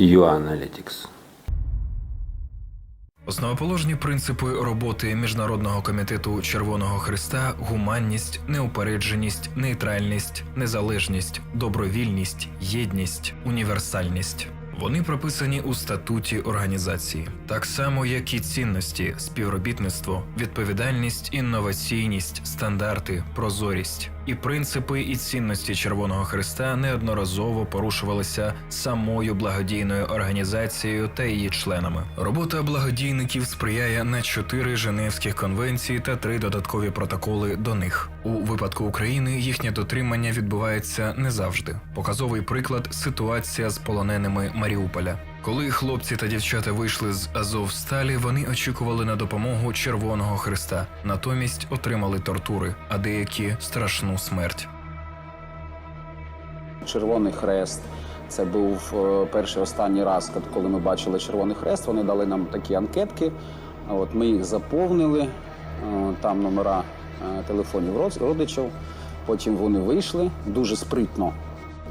UAnalytics. Основоположні принципи роботи Міжнародного комітету Червоного Христа гуманність, неупередженість, нейтральність, незалежність, добровільність, єдність, універсальність. Вони прописані у статуті організації, так само як і цінності, співробітництво, відповідальність, інноваційність, стандарти, прозорість. І принципи і цінності Червоного Христа неодноразово порушувалися самою благодійною організацією та її членами. Робота благодійників сприяє на чотири Женевських конвенції та три додаткові протоколи до них. У випадку України їхнє дотримання відбувається не завжди. Показовий приклад ситуація з полоненими Маріуполя. Коли хлопці та дівчата вийшли з Азовсталі, вони очікували на допомогу Червоного Христа, натомість отримали тортури, а деякі страшну смерть. Червоний хрест. Це був е, перший останній раз, коли ми бачили Червоний хрест. Вони дали нам такі анкетки. От ми їх заповнили. Е, Там номера е, телефонів родичів. Потім вони вийшли дуже спритно.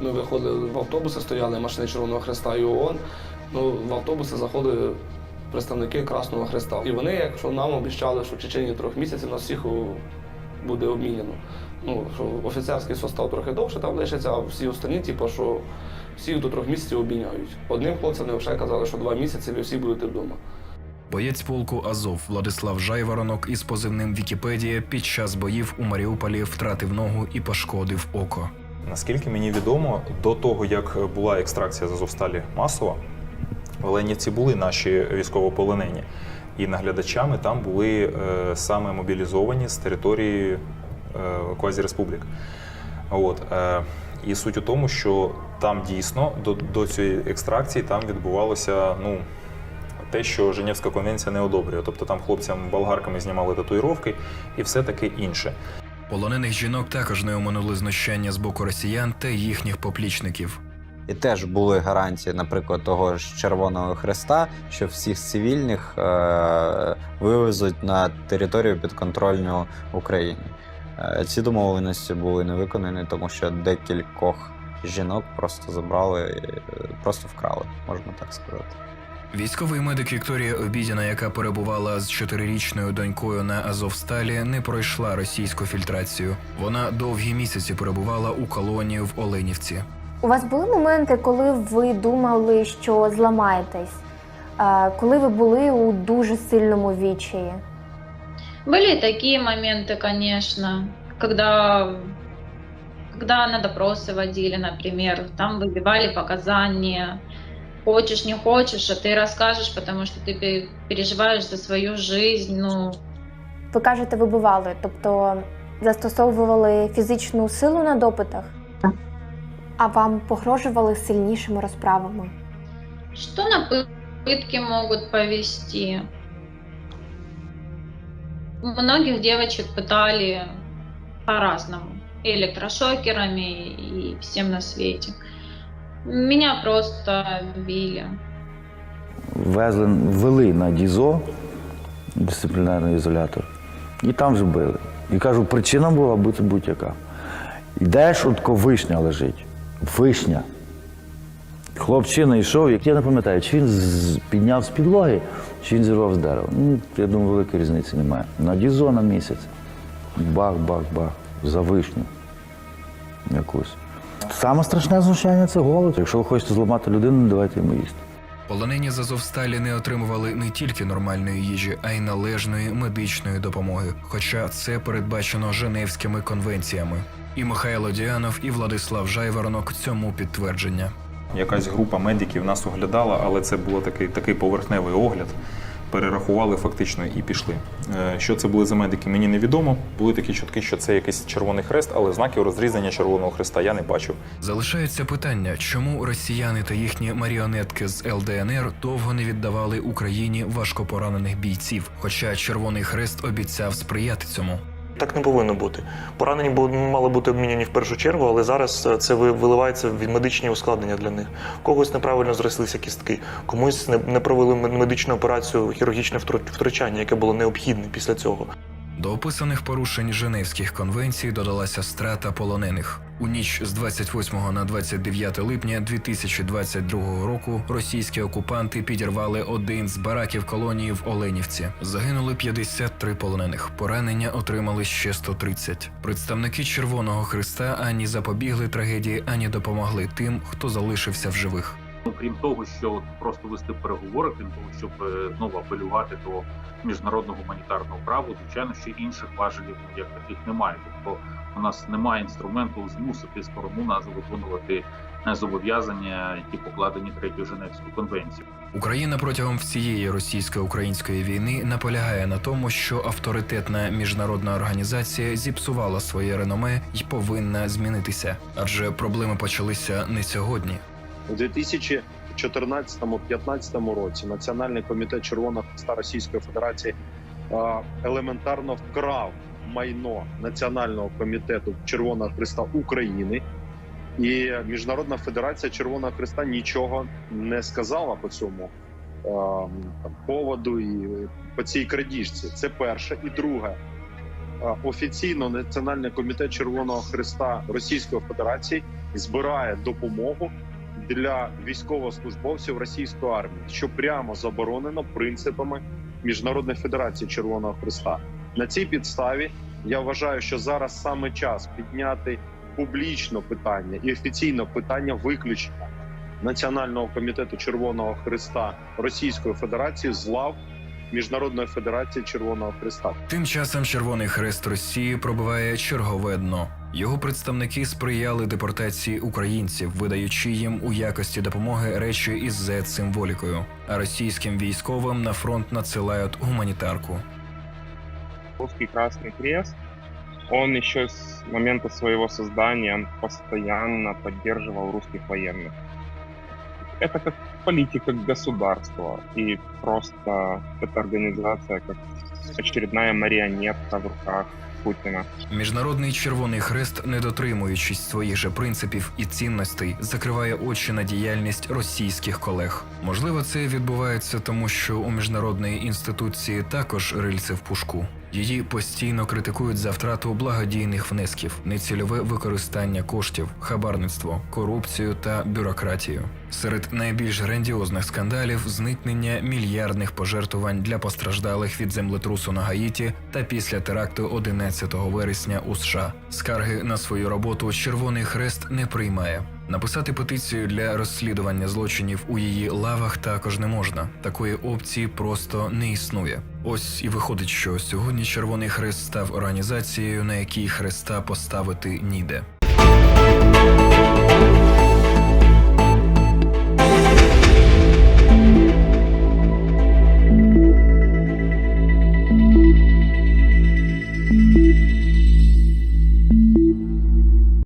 Ми виходили в автобуси, стояли машини Червоного Хреста і ООН. Ну, в автобуси заходили представники Красного Хреста. І вони, якщо нам обіцяли, що в течение трьох місяців нас всіх буде обміняно. Ну, що офіцерський состав трохи довше там лишиться, а всі останні, типу, що всіх до трьох місяців обміняють. Одним хлопцям не вже казали, що два місяці ви всі будете вдома. Боєць полку Азов Владислав Жайворонок із позивним Вікіпедія під час боїв у Маріуполі втратив ногу і пошкодив око. Наскільки мені відомо, до того як була екстракція з Азовсталі масова, в Оленівці були наші військовополонені, і наглядачами там були е, саме мобілізовані з території е, квазіреспублік. От, е, і суть у тому, що там дійсно до, до цієї екстракції там відбувалося ну, те, що Женевська конвенція не одобрює. Тобто там хлопцям болгарками знімали татуїровки і все таке інше. Полонених жінок також не оминули знущання з боку росіян та їхніх поплічників. І теж були гарантії, наприклад, того ж Червоного Хреста, що всіх цивільних е- вивезуть на територію підконтрольну Україні. Е, ці домовленості були не виконані, тому що декількох жінок просто забрали, е, просто вкрали, можна так сказати. Військовий медик Вікторія Обідіна, яка перебувала з чотирирічною донькою на Азовсталі, не пройшла російську фільтрацію. Вона довгі місяці перебувала у колонії в Оленівці. У вас були моменти, коли ви думали, що зламаєтесь, Е, коли ви були у дуже сильному відчаї? Были и такие моменты, конечно, когда, когда на допросы водили, например, там выбивали показания. Хочешь, не хочешь, а ты расскажешь, потому что ты пе- переживаешь за свою жизнь. Ну, Ви кажете, вибивали, тобто застосовували фізичну силу на допитах, а вам погрожували сильнішими розправами. что на пы- пытки могут повести? Многих девочек пытали по-разному. И электрошокерами, и всем на свете. Меня просто били. Везли, ввели на ДІЗО, дисциплінарний ізолятор, і там же били. І кажу, причина була бути будь-яка. Йдеш, от тако вишня лежить. Вишня. Хлопчина йшов, як я не пам'ятаю, чи він підняв з підлоги, чи він зірвав з дерева. Ну, я думаю, великої різниці немає. На дізо на місяць. Бах, бах, бах. За вишню. Якусь. Саме страшне знущання це голод. Якщо ви хочете зламати людину, давайте йому їсти. Полонені з Азовсталі не отримували не тільки нормальної їжі, а й належної медичної допомоги. Хоча це передбачено Женевськими конвенціями. І Михайло Діанов, і Владислав Жайворонок цьому підтвердження. Якась група медиків нас оглядала, але це був такий, такий поверхневий огляд. Перерахували фактично і пішли. Е, Що це були за медики, мені невідомо. Були такі чутки, що це якийсь червоний хрест, але знаків розрізання червоного хреста я не бачив. Залишається питання, чому росіяни та їхні маріонетки з ЛДНР довго не віддавали Україні важкопоранених бійців, хоча Червоний Хрест обіцяв сприяти цьому. Так не повинно бути. Поранені мали бути обміняні в першу чергу, але зараз е, це виливається в медичні ускладнення для них. Когось неправильно зрослися кістки, комусь не, провели медичну операцію, хірургічне втру- втручання, яке було необхідне після цього. До описаних порушень Женевських конвенцій додалася страта полонених. У ніч з 28 на 29 липня 2022 року російські окупанти підірвали один з бараків колонії в Оленівці. Загинули 53 полонених. Поранення отримали ще 130. Представники Червоного Христа ані запобігли трагедії, ані допомогли тим, хто залишився в живих. Ну, крім того, що просто вести переговори, крім того, щоб е, знову апелювати до міжнародного гуманітарного права, звичайно, що інших важелів як таких немає. Тобто у нас немає інструменту змусити сторону нас виконувати е, зобов'язання, які покладені третьою Женевською конвенцією. Україна протягом всієї російсько-української війни наполягає на тому, що авторитетна міжнародна організація зіпсувала своє реноме і повинна змінитися, адже проблеми почалися не сьогодні. У 2014-15 році Національний комітет Червоного Хреста Російської Федерації елементарно вкрав майно Національного комітету Червоного Хреста України, і Міжнародна Федерація Червоного Хреста нічого не сказала по цьому поводу і по цій крадіжці. Це перше. І друге, офіційно Національний комітет Червоного Хреста Російської Федерації збирає допомогу для військовослужбовців російської армії, що прямо заборонено принципами Міжнародної Федерації Червоного Христа. На цій підставі я вважаю, що зараз саме час підняти публічно питання і офіційно питання виключення Національного комітету Червоного Христа Російської Федерації з лав Міжнародної Федерації Червоного Христа. Тим часом Червоний Хрест Росії пробиває чергове дно. Його представники сприяли депортації українців, видаючи їм у якості допомоги речі із Z-символікою, а російським військовим на фронт надсилають гуманітарку. Русский Красный Крест, он еще с момента своего создания постоянно поддерживал русских военных. Это как политика государства, и просто эта организация как очередная марионетка в руках Путина. Міжнародний Червоний Хрест, не дотримуючись своїх же принципів і цінностей, закриває очі на діяльність російських колег. Можливо, це відбувається тому, що у міжнародної інституції також рильце в пушку. Її постійно критикують за втрату благодійних внесків, нецільове використання коштів, хабарництво, корупцію та бюрократію. Серед найбільш грандіозних скандалів зникнення мільярдних пожертвувань для постраждалих від землетрусу на Гаїті та після теракту 11 вересня у США. Скарги на свою роботу Червоний Хрест не приймає. Написати петицію для розслідування злочинів у її лавах також не можна. Такої опції просто не існує. Ось і виходить, що сьогодні Червоний Хрест став організацією, на якій хреста поставити ніде.